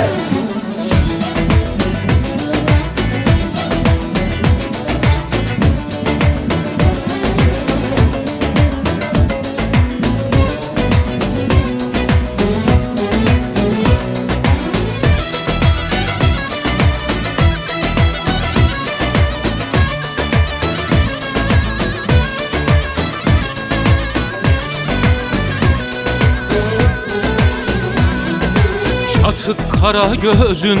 Yeah. Kara gözün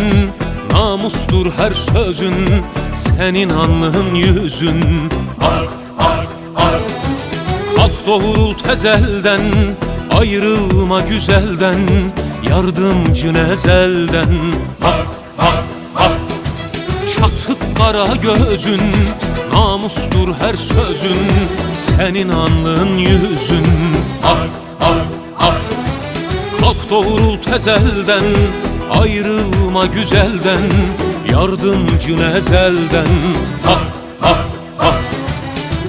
Namustur her sözün Senin alnın yüzün. Ak ak ak. Kalk doğrul tezelden Ayrılma güzelden Yardımcı nezelden. Hak hak hak Çatık kara gözün Namustur her sözün Senin alnın yüzün. Ak ak ak. Kalk doğrul tezelden Ayrılma güzelden Yardımcı nezelden Hak hak hak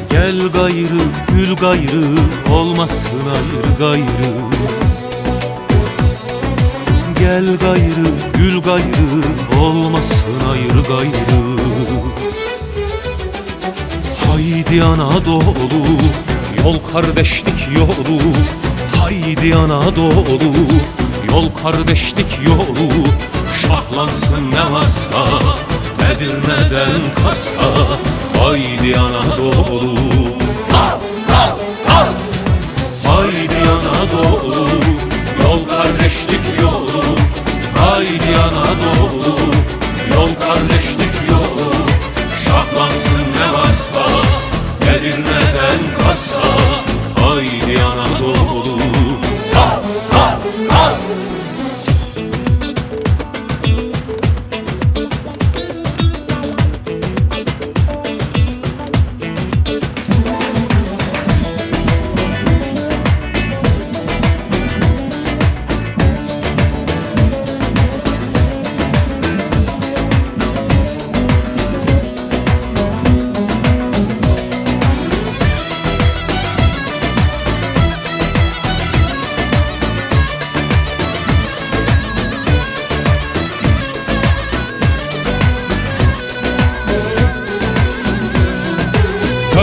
Gel gayrı gül gayrı Olmasın ayrı gayrı. Gel gayrı gül gayrı Olmasın ayrı gayrı. Haydi Anadolu Yol kardeşlik yolu. Haydi Anadolu Yol kardeşlik yolu Şahlansın ne varsa Edirne'den Kars'a Haydi Anadolu. Haydi Anadolu Yol kardeşlik yolu Haydi Anadolu. Yol kardeşlik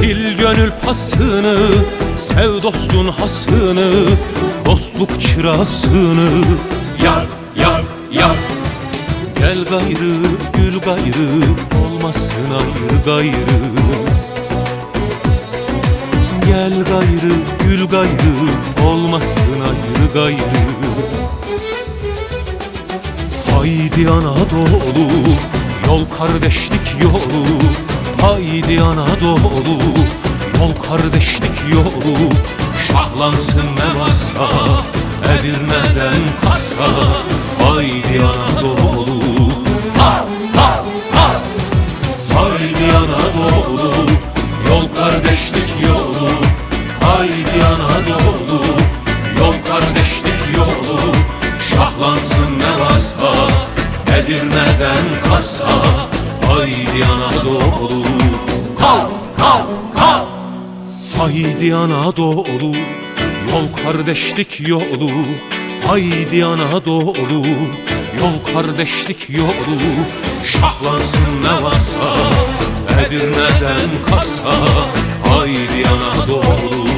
Sil gönül pasını Sev dostun hasını Dostluk çırasını. Yak yak yak Gel gayrı gül gayrı Olmasın ayrı gayrı. Gel gayrı gül gayrı Olmasın ayrı gayrı. Haydi Anadolu Yol kardeşlik yolu Haydi Anadolu Yol kardeşlik yolu. Şahlansın ne varsa Edirne'den Kars'a Haydi Anadolu Ha ha ha. Haydi Anadolu Yol kardeşlik yolu. Haydi Anadolu Yol kardeşlik yolu. Şahlansın ne varsa Edirne'den Kars'a Haydi Anadolu. Kalk kalk kalk Haydi Anadolu. Yol kardeşlik yolu. Haydi Anadolu. Yol kardeşlik yolu. Şahlansın ne varsa Edirne'den Kars'a. Haydi Anadolu